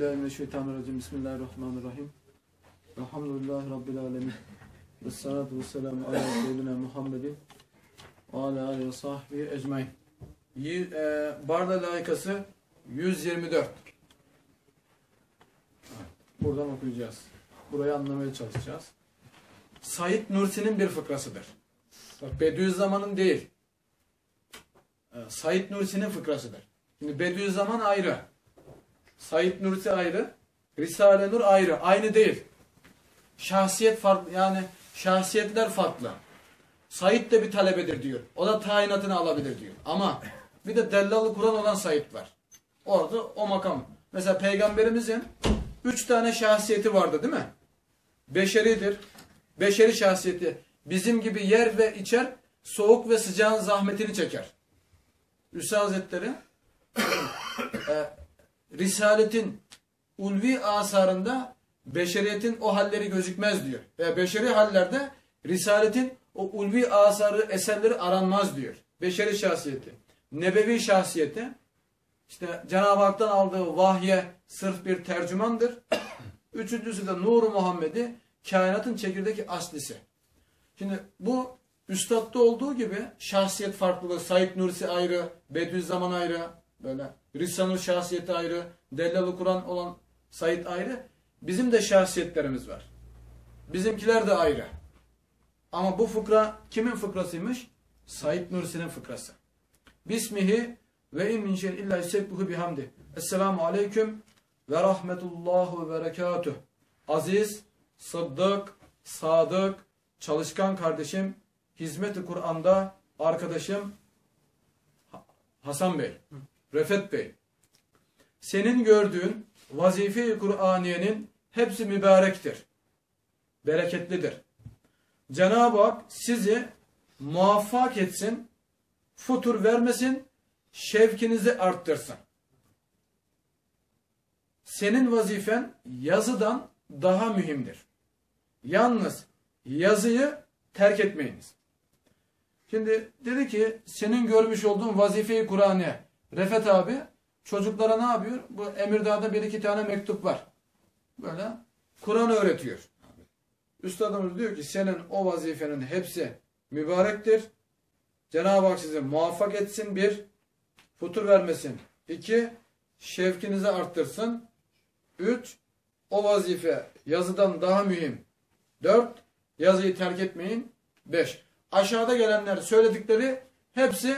Euzubillahimineşşeytanirracim. Bismillahirrahmanirrahim. Elhamdülillahi Rabbil alemin. Ve salatu ve selamu ala Seyyidina Muhammedin ala aleyhi ve sahbihi ecmain. E, Barda layıkası 124. Buradan okuyacağız. Burayı anlamaya çalışacağız. Said Nursi'nin bir fıkrasıdır. Bak Bediüzzaman'ın değil. E, Said Nursi'nin fıkrasıdır. Şimdi Bediüzzaman ayrı. Said Nursi ayrı. Risale Nur ayrı. Aynı değil. Şahsiyet farklı. Yani şahsiyetler farklı. Said de bir talebedir diyor. O da tayinatını alabilir diyor. Ama bir de dellalı Kur'an olan Said var. Orada o makam. Mesela peygamberimizin üç tane şahsiyeti vardı değil mi? Beşeridir. Beşeri şahsiyeti. Bizim gibi yer ve içer, soğuk ve sıcağın zahmetini çeker. Üstad Hazretleri e, Risaletin ulvi asarında beşeriyetin o halleri gözükmez diyor. Ve beşeri hallerde Risaletin o ulvi asarı, eserleri aranmaz diyor. Beşeri şahsiyeti. Nebevi şahsiyeti işte Cenab-ı Hak'tan aldığı vahye sırf bir tercümandır. Üçüncüsü de Nur-u Muhammed'i kainatın çekirdeki aslisi. Şimdi bu üstadda olduğu gibi şahsiyet farklılığı, Said Nursi ayrı, Bediüzzaman ayrı, böyle Risale-i şahsiyeti ayrı, Dellalı Kur'an olan Said ayrı. Bizim de şahsiyetlerimiz var. Bizimkiler de ayrı. Ama bu fıkra kimin fıkrasıymış? Said Nursi'nin fıkrası. Bismihi ve in min şeyin illa yusebbihu bihamdi. Esselamu aleyküm ve rahmetullahu ve berekatuh. Aziz, sıddık, sadık, çalışkan kardeşim, hizmeti Kur'an'da arkadaşım Hasan Bey, Refet Bey. Senin gördüğün vazife-i Kur'aniyenin hepsi mübarektir. Bereketlidir. Cenab-ı Hak sizi muvaffak etsin, futur vermesin, şevkinizi arttırsın. Senin vazifen yazıdan daha mühimdir. Yalnız yazıyı terk etmeyiniz. Şimdi dedi ki senin görmüş olduğun vazifeyi Kur'an'ı Refet abi çocuklara ne yapıyor? Bu Emirdağ'da bir iki tane mektup var. Böyle Kur'an öğretiyor. Üstadımız diyor ki senin o vazifenin hepsi mübarektir. Cenab-ı Hak sizi muvaffak etsin bir, futur vermesin. İki, şevkinizi arttırsın. Üç, o vazife yazıdan daha mühim. Dört, yazıyı terk etmeyin. Beş, aşağıda gelenler söyledikleri hepsi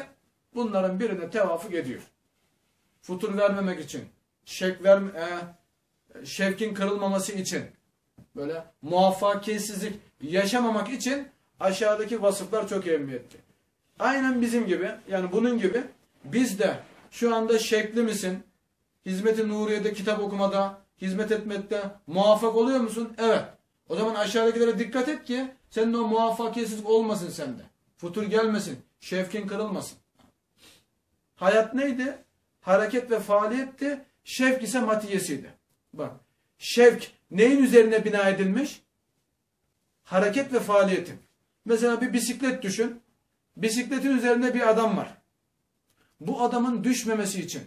bunların birine tevafuk ediyor. Futur vermemek için, şek verme, e, şevkin kırılmaması için, böyle muvaffakiyetsizlik yaşamamak için aşağıdaki vasıflar çok emniyetli. Aynen bizim gibi, yani bunun gibi biz de şu anda şekli misin? Hizmeti Nuriye'de kitap okumada, hizmet etmekte muvaffak oluyor musun? Evet. O zaman aşağıdakilere dikkat et ki senin o muvaffakiyetsizlik olmasın sende. Futur gelmesin. Şevkin kırılmasın. Hayat neydi? Hareket ve faaliyetti. Şevk ise matiyesiydi. Bak. Şevk neyin üzerine bina edilmiş? Hareket ve faaliyetin. Mesela bir bisiklet düşün. Bisikletin üzerinde bir adam var. Bu adamın düşmemesi için,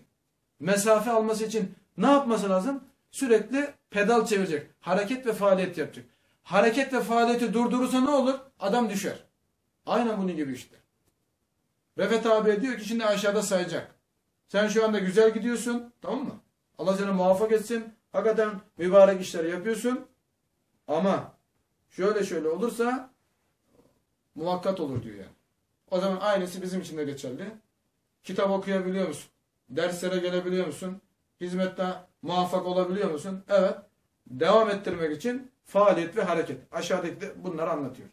mesafe alması için ne yapması lazım? Sürekli pedal çevirecek. Hareket ve faaliyet yapacak. Hareket ve faaliyeti durdurursa ne olur? Adam düşer. Aynen bunun gibi işte. Refet abi diyor ki şimdi aşağıda sayacak. Sen şu anda güzel gidiyorsun. Tamam mı? Allah seni muvaffak etsin. Hakikaten mübarek işler yapıyorsun. Ama şöyle şöyle olursa muvakkat olur diyor yani. O zaman aynısı bizim için de geçerli. Kitap okuyabiliyor musun? Derslere gelebiliyor musun? Hizmette muvaffak olabiliyor musun? Evet. Devam ettirmek için faaliyet ve hareket. Aşağıdaki de bunları anlatıyor.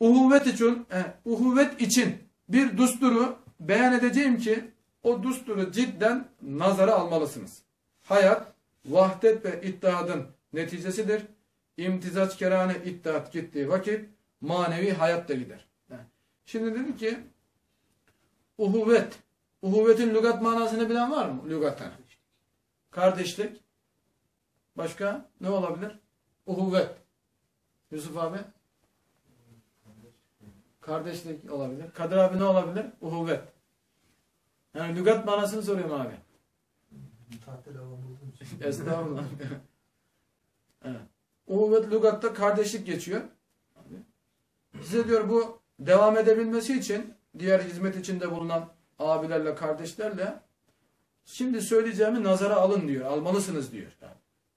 Uhuvvet için, eh, uhuvvet için bir dusturu beyan edeceğim ki o dusturu cidden nazara almalısınız. Hayat, vahdet ve ittihadın neticesidir. İmtizaç kerane ittihat gittiği vakit manevi hayat da gider. Şimdi dedi ki uhuvvet. Uhuvvetin lügat manasını bilen var mı? Lügaten. Kardeşlik. Başka ne olabilir? Uhuvvet. Yusuf abi? Kardeşlik olabilir. Kadir abi ne olabilir? Uhuvvet. Yani lügat manasını soruyorum abi. Estağfurullah. evet. Uhuvvet lügatta kardeşlik geçiyor. Size diyor bu devam edebilmesi için diğer hizmet içinde bulunan abilerle, kardeşlerle şimdi söyleyeceğimi nazara alın diyor. Almalısınız diyor.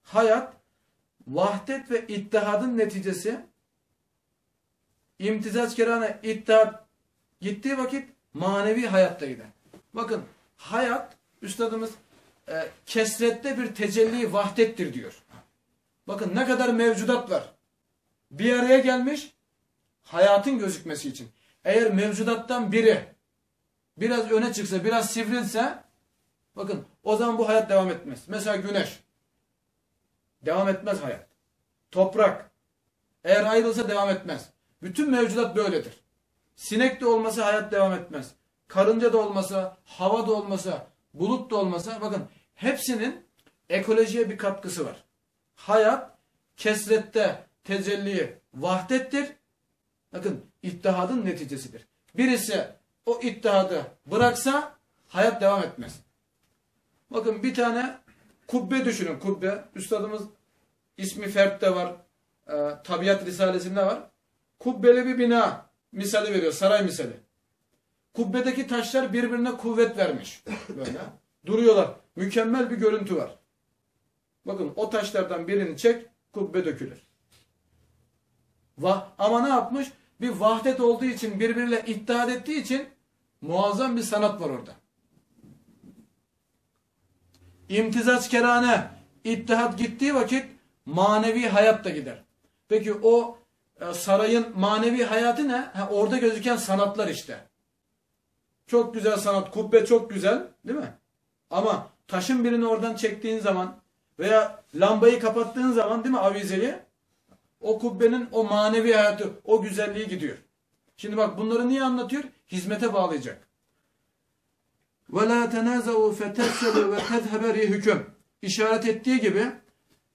Hayat vahdet ve ittihadın neticesi imtizaç kerane ittihat gittiği vakit manevi hayatta gider. Bakın hayat üstadımız e, kesrette bir tecelli vahdettir diyor. Bakın ne kadar mevcudat var. Bir araya gelmiş hayatın gözükmesi için. Eğer mevcudattan biri biraz öne çıksa, biraz sivrilse bakın o zaman bu hayat devam etmez. Mesela güneş. Devam etmez hayat. Toprak. Eğer ayrılsa devam etmez. Bütün mevcudat böyledir. Sinek de olmasa hayat devam etmez. Karınca da olmasa, hava da olmasa, bulut da olmasa bakın hepsinin ekolojiye bir katkısı var. Hayat kesrette tecelli vahdettir. Bakın ittihadın neticesidir. Birisi o ittihadı bıraksa hayat devam etmez. Bakın bir tane kubbe düşünün kubbe. Üstadımız ismi Fert'te var. E, Tabiat Risalesi'nde var. Kubbeli bir bina misali veriyor. Saray misali. Kubbedeki taşlar birbirine kuvvet vermiş. Böyle. Duruyorlar. Mükemmel bir görüntü var. Bakın o taşlardan birini çek, kubbe dökülür. Va ama ne yapmış? Bir vahdet olduğu için, birbiriyle ittihad ettiği için muazzam bir sanat var orada. İmtizaç kerane, ittihat gittiği vakit manevi hayat da gider. Peki o sarayın manevi hayatı ne? Ha, orada gözüken sanatlar işte. Çok güzel sanat, kubbe çok güzel değil mi? Ama taşın birini oradan çektiğin zaman veya lambayı kapattığın zaman değil mi avizeyi? O kubbenin o manevi hayatı, o güzelliği gidiyor. Şimdi bak bunları niye anlatıyor? Hizmete bağlayacak. وَلَا تَنَازَوْا فَتَفْسَلُوا وَتَذْهَبَ hüküm. İşaret ettiği gibi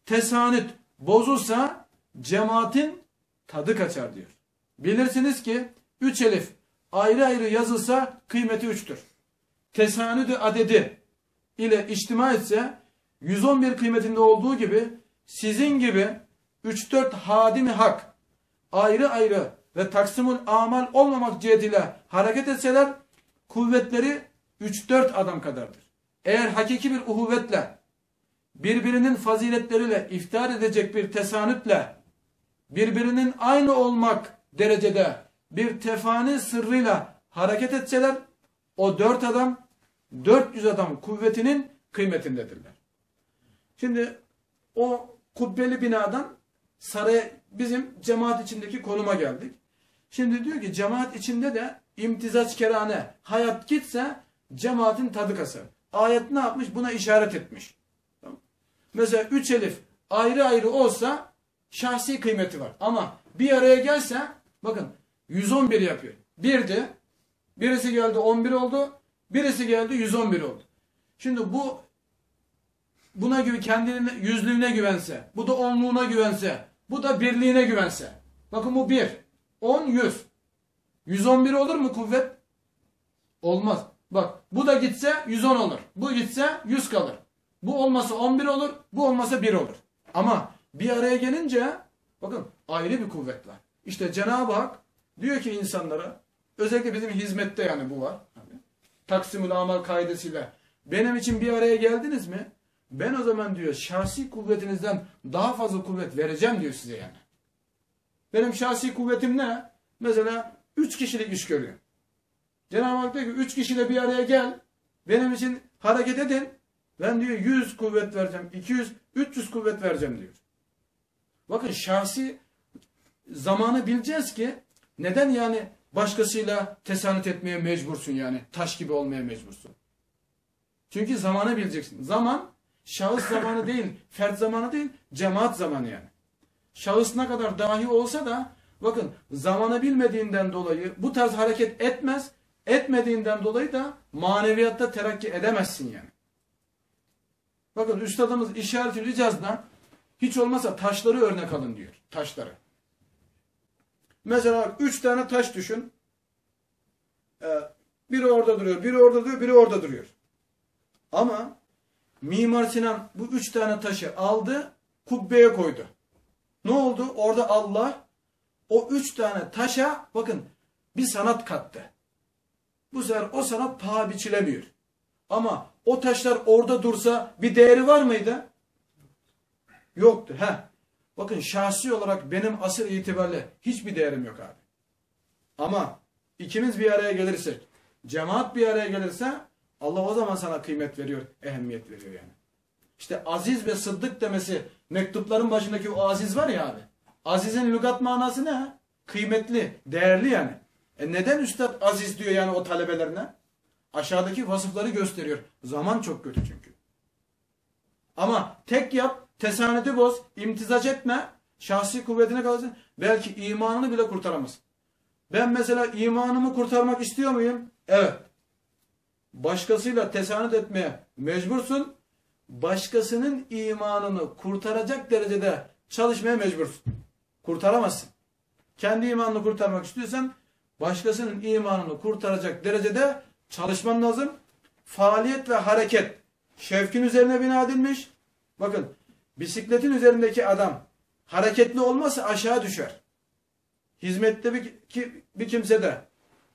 tesanüt bozulsa cemaatin tadı kaçar diyor. Bilirsiniz ki üç elif ayrı ayrı yazılsa kıymeti üçtür. Tesanüdü adedi ile içtima etse 111 kıymetinde olduğu gibi sizin gibi 3-4 hadimi hak ayrı ayrı ve taksimul amal olmamak cihetiyle hareket etseler kuvvetleri 3-4 adam kadardır. Eğer hakiki bir uhuvvetle birbirinin faziletleriyle iftihar edecek bir tesanütle birbirinin aynı olmak derecede bir tefani sırrıyla hareket etseler o dört adam 400 adam kuvvetinin kıymetindedirler. Şimdi o kubbeli binadan saraya bizim cemaat içindeki konuma geldik. Şimdi diyor ki cemaat içinde de imtizaç kerane hayat gitse cemaatin tadı kasar. Ayet ne yapmış? Buna işaret etmiş. Mesela üç elif ayrı ayrı olsa şahsi kıymeti var. Ama bir araya gelse bakın 111 yapıyor. Birdi. Birisi geldi 11 oldu. Birisi geldi 111 oldu. Şimdi bu buna gibi kendine yüzlüğüne güvense, bu da onluğuna güvense, bu da birliğine güvense. Bakın bu bir. 10, 100. 111 olur mu kuvvet? Olmaz. Bak bu da gitse 110 olur. Bu gitse 100 kalır. Bu olmasa 11 olur, bu olmasa 1 olur. Ama bir araya gelince bakın ayrı bir kuvvet var. İşte Cenab-ı Hak diyor ki insanlara özellikle bizim hizmette yani bu var. Hani, Taksimül amal kaidesiyle benim için bir araya geldiniz mi? Ben o zaman diyor şahsi kuvvetinizden daha fazla kuvvet vereceğim diyor size yani. Benim şahsi kuvvetim ne? Mesela 3 kişilik iş görüyor. Cenab-ı Hak diyor ki 3 kişiyle bir araya gel. Benim için hareket edin. Ben diyor 100 kuvvet vereceğim. 200, 300 kuvvet vereceğim diyor. Bakın şahsi zamanı bileceğiz ki neden yani başkasıyla tesanüt etmeye mecbursun yani. Taş gibi olmaya mecbursun. Çünkü zamanı bileceksin. Zaman şahıs zamanı değil, fert zamanı değil, cemaat zamanı yani. Şahıs ne kadar dahi olsa da bakın zamanı bilmediğinden dolayı bu tarz hareket etmez, etmediğinden dolayı da maneviyatta terakki edemezsin yani. Bakın üstadımız işaret-ü ricazda hiç olmazsa taşları örnek alın diyor. Taşları. Mesela üç tane taş düşün. Ee, biri orada duruyor, biri orada duruyor, biri orada duruyor. Ama Mimar Sinan bu üç tane taşı aldı, kubbeye koydu. Ne oldu? Orada Allah o üç tane taşa bakın bir sanat kattı. Bu sefer o sanat paha biçilemiyor. Ama o taşlar orada dursa bir değeri var mıydı? Yoktu. Heh. Bakın şahsi olarak benim asır itibariyle hiçbir değerim yok abi. Ama ikimiz bir araya gelirsek, cemaat bir araya gelirse Allah o zaman sana kıymet veriyor, ehemmiyet veriyor yani. İşte aziz ve sıddık demesi mektupların başındaki o aziz var ya abi. Aziz'in lügat manası ne? Kıymetli, değerli yani. E neden üstad aziz diyor yani o talebelerine? Aşağıdaki vasıfları gösteriyor. Zaman çok kötü çünkü. Ama tek yap, tesanütü boz, imtizac etme, şahsi kuvvetine kalırsın. Belki imanını bile kurtaramaz. Ben mesela imanımı kurtarmak istiyor muyum? Evet. Başkasıyla tesanüt etmeye mecbursun. Başkasının imanını kurtaracak derecede çalışmaya mecbursun. Kurtaramazsın. Kendi imanını kurtarmak istiyorsan başkasının imanını kurtaracak derecede çalışman lazım. Faaliyet ve hareket şevkin üzerine bina edilmiş. Bakın bisikletin üzerindeki adam hareketli olmazsa aşağı düşer. Hizmette bir, ki, bir kimse de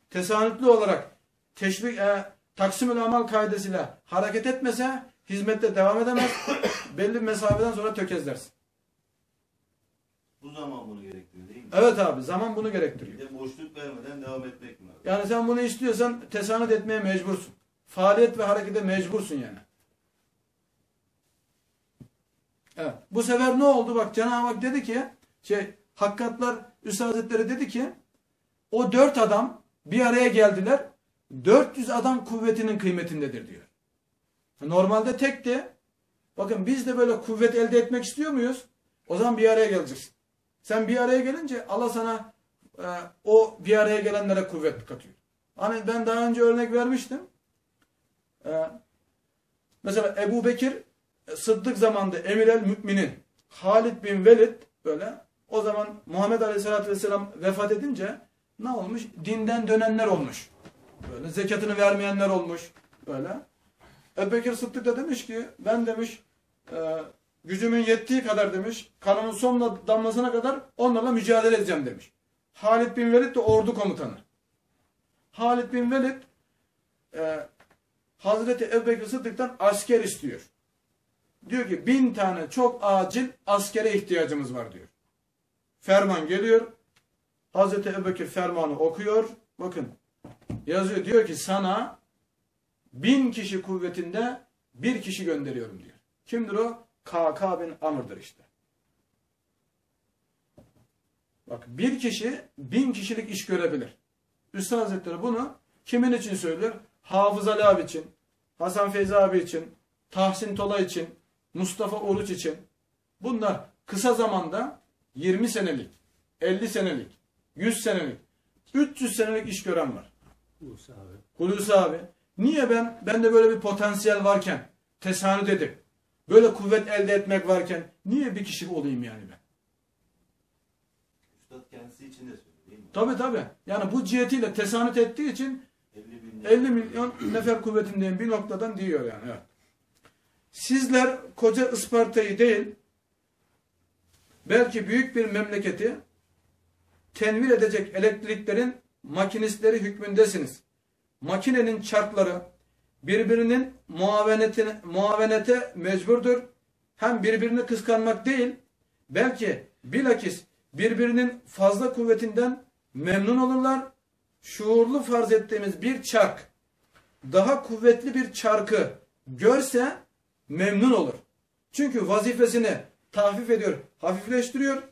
tesanütlü olarak teşvik, e, taksim amal kaidesiyle hareket etmese hizmette devam edemez. Belli bir mesafeden sonra tökezlersin. Bu zaman bunu gerektiriyor değil mi? Evet abi zaman bunu Bir gerektiriyor. de boşluk vermeden devam etmek mi? Yani sen bunu istiyorsan tesanüt etmeye mecbursun. Faaliyet ve harekete mecbursun yani. Evet. Bu sefer ne oldu? Bak Cenab-ı Hak dedi ki şey Hakkatlar Üstad Hazretleri dedi ki o dört adam bir araya geldiler. 400 adam kuvvetinin kıymetindedir diyor. Normalde tekti. Bakın biz de böyle kuvvet elde etmek istiyor muyuz? O zaman bir araya geleceksin. Sen bir araya gelince Allah sana e, o bir araya gelenlere kuvvet katıyor. Hani ben daha önce örnek vermiştim. E, mesela Ebu Bekir Sıddık zamanında Emir el Müminin Halid bin Velid böyle o zaman Muhammed Aleyhisselatü Vesselam vefat edince ne olmuş? Dinden dönenler olmuş. Böyle zekatını vermeyenler olmuş. Böyle. Ebu Bekir Sıddık da demiş ki ben demiş e, gücümün yettiği kadar demiş kanımın son damlasına kadar onlarla mücadele edeceğim demiş. Halid bin Velid de ordu komutanı. Halid bin Velid e, Hazreti Ebu Bekir Sıddık'tan asker istiyor. Diyor ki bin tane çok acil askere ihtiyacımız var diyor. Ferman geliyor. Hazreti Ebu Bekir fermanı okuyor. Bakın yazıyor diyor ki sana bin kişi kuvvetinde bir kişi gönderiyorum diyor. Kimdir o? KK bin Amr'dır işte. Bak bir kişi bin kişilik iş görebilir. Üstad Hazretleri bunu kimin için söylüyor? Hafız Ali abi için, Hasan Feyzi abi için, Tahsin Tola için, Mustafa Oruç için. Bunlar kısa zamanda 20 senelik, 50 senelik, 100 senelik, 300 senelik iş gören var. Musa abi. Hulusi abi. Niye ben, bende böyle bir potansiyel varken, tesanüt edip, böyle kuvvet elde etmek varken, niye bir kişi olayım yani ben? Üstad kendisi için de söylüyor değil mi? Tabi tabi. Yani bu cihetiyle tesanüt ettiği için 50 bin 50 milyon nefer kuvvetindeyim bir noktadan diyor yani. Evet. Sizler koca Isparta'yı değil, belki büyük bir memleketi tenvir edecek elektriklerin makinistleri hükmündesiniz. Makinenin çarkları birbirinin muavenetine, muavenete mecburdur. Hem birbirini kıskanmak değil, belki bilakis birbirinin fazla kuvvetinden memnun olurlar. Şuurlu farz ettiğimiz bir çark daha kuvvetli bir çarkı görse memnun olur. Çünkü vazifesini tahfif ediyor, hafifleştiriyor.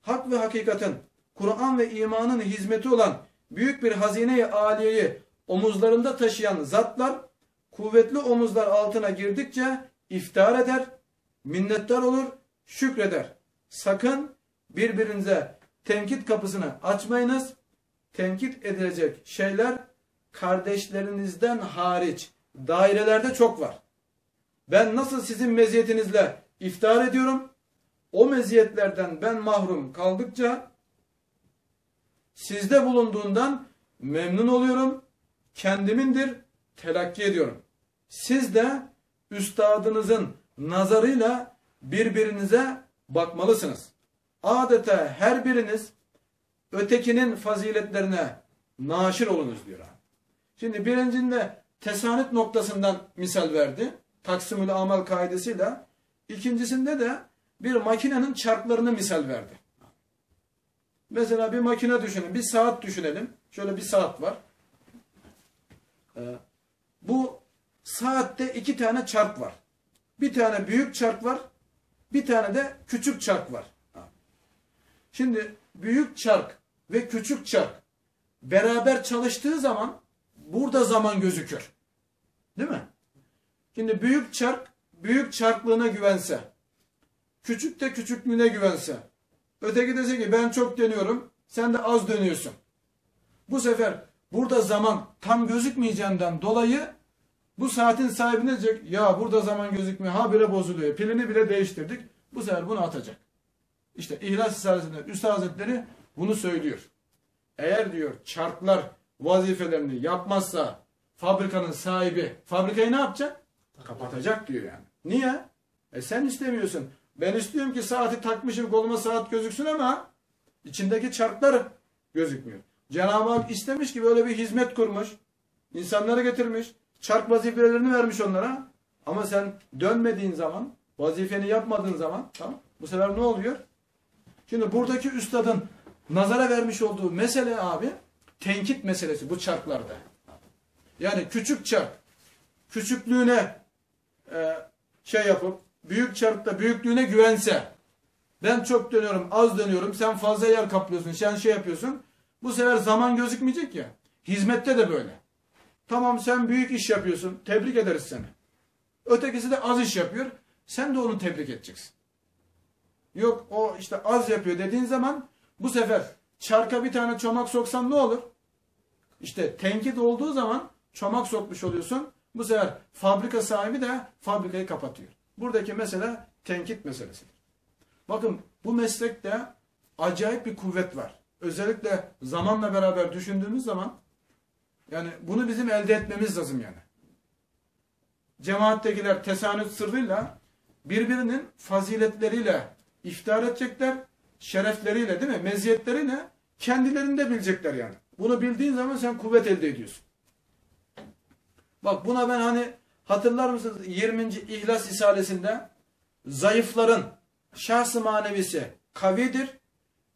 Hak ve hakikatin, Kur'an ve imanın hizmeti olan büyük bir hazine-i aliyeyi omuzlarında taşıyan zatlar kuvvetli omuzlar altına girdikçe iftihar eder, minnettar olur, şükreder. Sakın birbirinize tenkit kapısını açmayınız. Tenkit edilecek şeyler kardeşlerinizden hariç dairelerde çok var. Ben nasıl sizin meziyetinizle iftihar ediyorum, o meziyetlerden ben mahrum kaldıkça sizde bulunduğundan memnun oluyorum, kendimindir, telakki ediyorum. Siz de üstadınızın nazarıyla birbirinize bakmalısınız. Adeta her biriniz ötekinin faziletlerine naşir olunuz diyor. Şimdi birincinde tesanüt noktasından misal verdi. Taksimül amel kaidesiyle. İkincisinde de bir makinenin çarklarını misal verdi. Mesela bir makine düşünün, bir saat düşünelim. Şöyle bir saat var. Ee, bu saatte iki tane çark var. Bir tane büyük çark var, bir tane de küçük çark var. Şimdi büyük çark ve küçük çark beraber çalıştığı zaman burada zaman gözükür. Değil mi? Şimdi büyük çark büyük çarklığına güvense, küçük de küçüklüğüne güvense, öteki dese ki ben çok dönüyorum, sen de az dönüyorsun. Bu sefer burada zaman tam gözükmeyeceğinden dolayı bu saatin sahibi ne diyecek? Ya burada zaman gözükmüyor, ha bile bozuluyor, pilini bile değiştirdik. Bu sefer bunu atacak. İşte İhlas Risalesi'nde Üstad Hazretleri bunu söylüyor. Eğer diyor çarklar vazifelerini yapmazsa fabrikanın sahibi fabrikayı ne yapacak? Kapatacak diyor yani. Niye? E sen istemiyorsun. Ben istiyorum ki saati takmışım koluma saat gözüksün ama içindeki çarklar gözükmüyor. Cenab-ı Hak istemiş ki böyle bir hizmet kurmuş. insanları getirmiş. Çark vazifelerini vermiş onlara. Ama sen dönmediğin zaman, vazifeni yapmadığın zaman tamam. Bu sefer ne oluyor? Şimdi buradaki üstadın nazara vermiş olduğu mesele abi tenkit meselesi bu çarklarda. Yani küçük çark küçüklüğüne e, şey yapıp büyük çarkta büyüklüğüne güvense ben çok dönüyorum az dönüyorum sen fazla yer kaplıyorsun sen şey yapıyorsun. Bu sefer zaman gözükmeyecek ya hizmette de böyle. Tamam sen büyük iş yapıyorsun tebrik ederiz seni. Ötekisi de az iş yapıyor sen de onu tebrik edeceksin. Yok o işte az yapıyor dediğin zaman bu sefer çarka bir tane çomak soksan ne olur? İşte tenkit olduğu zaman çomak sokmuş oluyorsun bu sefer fabrika sahibi de fabrikayı kapatıyor. Buradaki mesele tenkit meselesidir. Bakın bu meslekte acayip bir kuvvet var. Özellikle zamanla beraber düşündüğümüz zaman yani bunu bizim elde etmemiz lazım yani. Cemaattekiler tesanüt sırrıyla birbirinin faziletleriyle iftihar edecekler, şerefleriyle değil mi? Meziyetleriyle kendilerinde bilecekler yani. Bunu bildiğin zaman sen kuvvet elde ediyorsun. Bak buna ben hani hatırlar mısınız 20. İhlas Risalesi'nde zayıfların şahsı manevisi kavidir.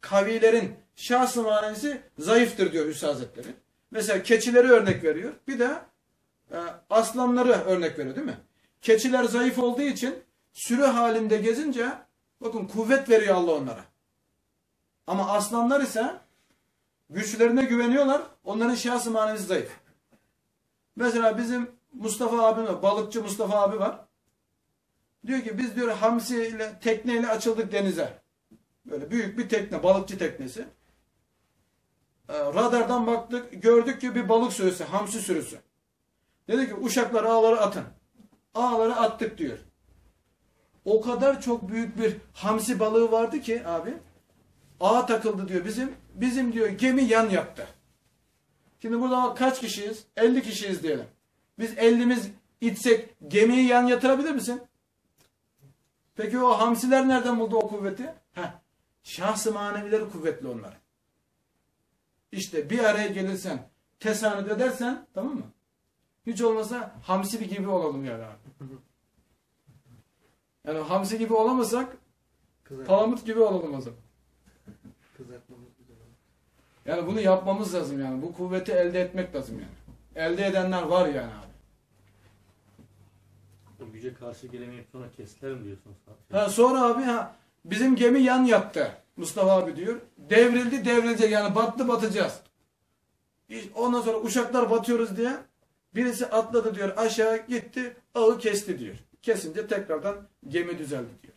Kavilerin şahsı manevisi zayıftır diyor Hüsnü Hazretleri. Mesela keçileri örnek veriyor. Bir de e, aslanları örnek veriyor değil mi? Keçiler zayıf olduğu için sürü halinde gezince bakın kuvvet veriyor Allah onlara. Ama aslanlar ise güçlerine güveniyorlar. Onların şahsı manevisi zayıf. Mesela bizim Mustafa abim var. Balıkçı Mustafa abi var. Diyor ki biz diyor hamsi ile tekneyle açıldık denize. Böyle büyük bir tekne, balıkçı teknesi. Ee, radardan baktık, gördük ki bir balık sürüsü, hamsi sürüsü. Dedi ki uşaklar ağları atın. Ağları attık diyor. O kadar çok büyük bir hamsi balığı vardı ki abi. Ağa takıldı diyor bizim. Bizim diyor gemi yan yattı. Şimdi burada kaç kişiyiz? 50 kişiyiz diyelim. Biz 50'miz itsek gemiyi yan yatırabilir misin? Peki o hamsiler nereden buldu o kuvveti? Heh, şahsı manevileri kuvvetli onlar. İşte bir araya gelirsen, tesanüt edersen, tamam mı? Hiç olmasa hamsi gibi olalım yani abi. Yani hamsi gibi olamasak, palamut gibi olalım o zaman. Yani bunu yapmamız lazım yani. Bu kuvveti elde etmek lazım yani. Elde edenler var yani abi. O güce karşı gelemeyip sonra kestiler mi diyorsunuz? Ha, sonra abi ha, bizim gemi yan yattı. Mustafa abi diyor. Devrildi devrilecek yani battı batacağız. Ondan sonra uşaklar batıyoruz diye birisi atladı diyor aşağı gitti ağı kesti diyor. Kesince tekrardan gemi düzeldi diyor.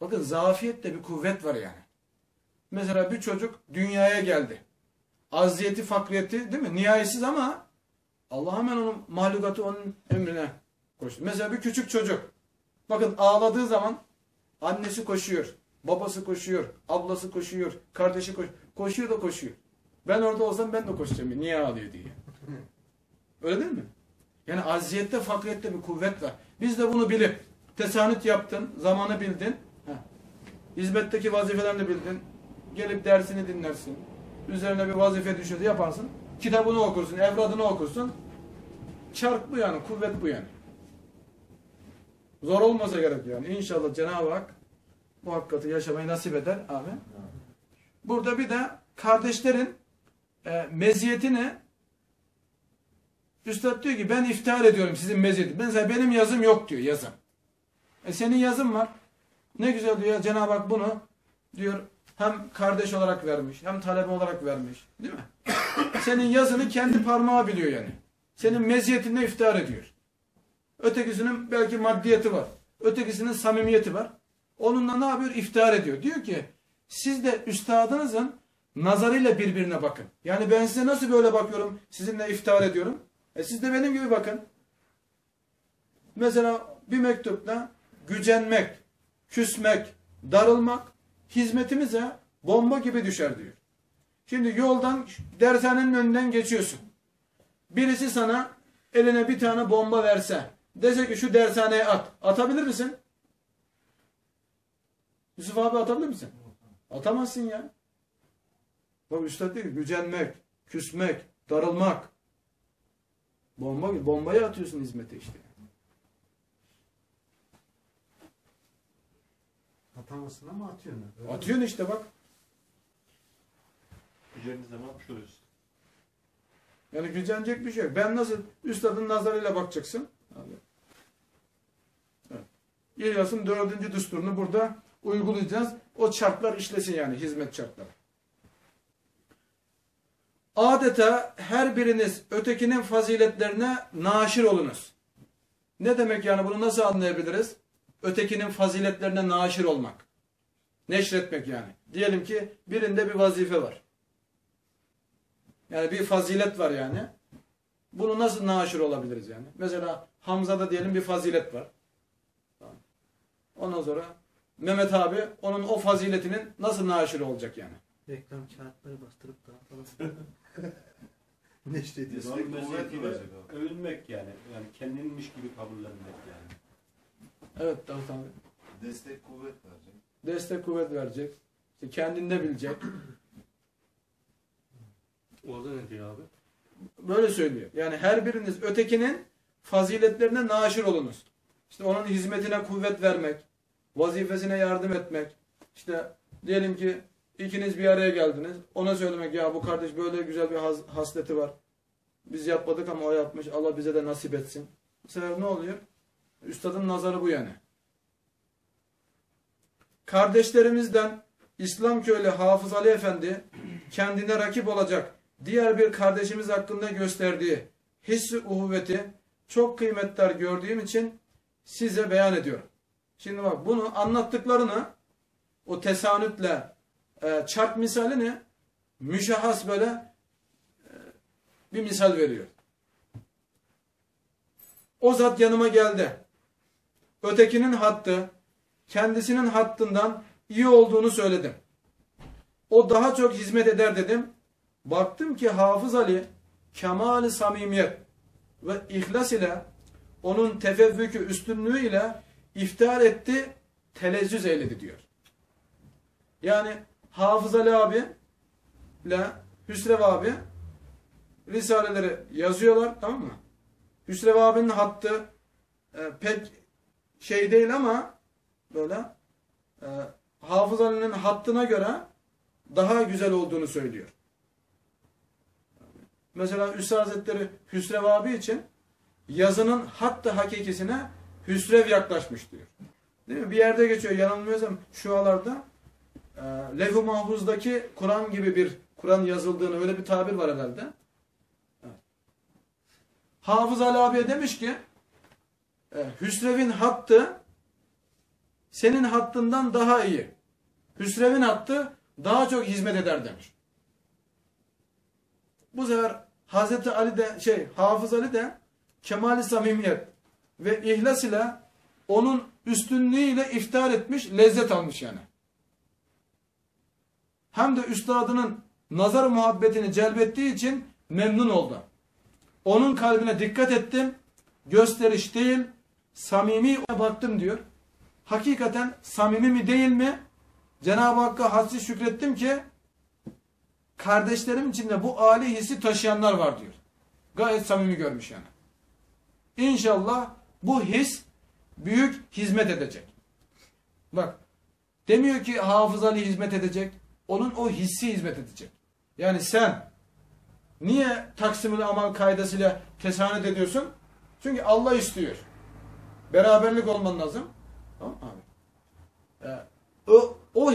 Bakın zafiyette bir kuvvet var yani. Mesela bir çocuk dünyaya geldi. Aziyeti, fakriyeti değil mi? Nihayetsiz ama Allah hemen onun mahlukatı onun emrine koştu. Mesela bir küçük çocuk. Bakın ağladığı zaman annesi koşuyor. Babası koşuyor. Ablası koşuyor. Kardeşi koşuyor. Koşuyor da koşuyor. Ben orada olsam ben de koşacağım. Niye ağlıyor diye. Öyle değil mi? Yani aziyette, fakriyette bir kuvvet var. Biz de bunu bilip tesanüt yaptın, zamanı bildin. Heh. Hizmetteki vazifelerini bildin. Gelip dersini dinlersin. Üzerine bir vazife düşürdü yaparsın. Kitabını okursun, evradını okursun. Çark bu yani, kuvvet bu yani. Zor olmasa gerek yani. İnşallah Cenab-ı Hak bu hakikati yaşamayı nasip eder. Amin. Burada bir de kardeşlerin e, meziyetini Üstad diyor ki ben iftihar ediyorum sizin meziyeti. Mesela benim yazım yok diyor yazım. E senin yazın var. Ne güzel diyor Cenab-ı Hak bunu diyor hem kardeş olarak vermiş hem talebe olarak vermiş. Değil mi? Senin yazını kendi parmağı biliyor yani. Senin meziyetinle iftihar ediyor. Ötekisinin belki maddiyeti var. Ötekisinin samimiyeti var. Onunla ne yapıyor? İftihar ediyor. Diyor ki siz de üstadınızın nazarıyla birbirine bakın. Yani ben size nasıl böyle bakıyorum, sizinle iftihar ediyorum. E siz de benim gibi bakın. Mesela bir mektupta gücenmek, küsmek, darılmak hizmetimize bomba gibi düşer diyor. Şimdi yoldan dershanenin önünden geçiyorsun. Birisi sana eline bir tane bomba verse, dese ki şu dershaneye at. Atabilir misin? Yusuf abi atabilir misin? Atamazsın ya. Bak üstad değil, gücenmek, küsmek, darılmak. Bomba. Bombayı atıyorsun hizmete işte. Atamazsın ama atıyorsun. Öyle Atıyorsun işte bak. Üzerinize zaman yapıştırıyoruz. Yani gücenecek bir şey yok. Ben nasıl üstadın nazarıyla bakacaksın? Abi. Evet. İlyas'ın dördüncü düsturunu burada uygulayacağız. O çarklar işlesin yani hizmet çarkları. Adeta her biriniz ötekinin faziletlerine naşir olunuz. Ne demek yani bunu nasıl anlayabiliriz? Ötekinin faziletlerine naşir olmak. Neşretmek yani. Diyelim ki birinde bir vazife var. Yani bir fazilet var yani. Bunu nasıl naşir olabiliriz yani? Mesela Hamza'da diyelim bir fazilet var. Tamam. Ondan sonra Mehmet abi onun o faziletinin nasıl naşir olacak yani? Reklam kağıtları bastırıp dağıtalım. Gibi verecek abi. övünmek yani. Yani kendinmiş gibi kabullenmek yani. Evet Davut abi. Destek kuvvet verecek. Destek kuvvet verecek. İşte kendinde bilecek. Orada ne diyor abi? Böyle söylüyor. Yani her biriniz ötekinin faziletlerine naşir olunuz. İşte onun hizmetine kuvvet vermek, vazifesine yardım etmek. İşte diyelim ki ikiniz bir araya geldiniz. Ona söylemek ya bu kardeş böyle güzel bir has- hasleti var. Biz yapmadık ama o yapmış. Allah bize de nasip etsin. Bu sefer ne oluyor? Üstadın nazarı bu yani. Kardeşlerimizden İslam köylü Hafız Ali Efendi kendine rakip olacak diğer bir kardeşimiz hakkında gösterdiği hissi uhuvveti çok kıymetler gördüğüm için size beyan ediyorum. Şimdi bak bunu anlattıklarını o tesanütle e, çark misalini müşahhas böyle e, bir misal veriyor. O zat yanıma geldi. Ötekinin hattı kendisinin hattından iyi olduğunu söyledim. O daha çok hizmet eder dedim. Baktım ki Hafız Ali kemal samimiyet ve ihlas ile onun tefevvükü üstünlüğü ile iftihar etti, telezzüz eyledi diyor. Yani Hafız Ali abi ile Hüsrev abi risaleleri yazıyorlar tamam mı? Hüsrev abinin hattı e, pek şey değil ama böyle e, Hafız Ali'nin hattına göre daha güzel olduğunu söylüyor. Mesela Üstad Hazretleri Hüsrev abi için yazının hattı hakikisine Hüsrev yaklaşmış diyor. Değil mi? Bir yerde geçiyor yanılmıyorsam şu alarda e, Levh-i Mahfuz'daki Kur'an gibi bir Kur'an yazıldığını öyle bir tabir var herhalde. Evet. Hafız Ali abiye demiş ki Hüsrev'in hattı senin hattından daha iyi. Hüsrev'in hattı daha çok hizmet eder demiş. Bu sefer Hazreti Ali de şey Hafız Ali de kemali samimiyet ve ihlas ile onun üstünlüğüyle iftihar etmiş, lezzet almış yani. Hem de üstadının nazar muhabbetini celbettiği için memnun oldu. Onun kalbine dikkat ettim. gösteriş değil, samimi baktım diyor. Hakikaten samimi mi değil mi? Cenab-ı Hakk'a hasri şükrettim ki kardeşlerim içinde bu âli hissi taşıyanlar var diyor. Gayet samimi görmüş yani. İnşallah bu his büyük hizmet edecek. Bak demiyor ki Hafız Ali hizmet edecek. Onun o hissi hizmet edecek. Yani sen niye Taksim'in amal kaidesiyle tesanet ediyorsun? Çünkü Allah istiyor. Beraberlik olman lazım. Tamam abi? Ee, o, o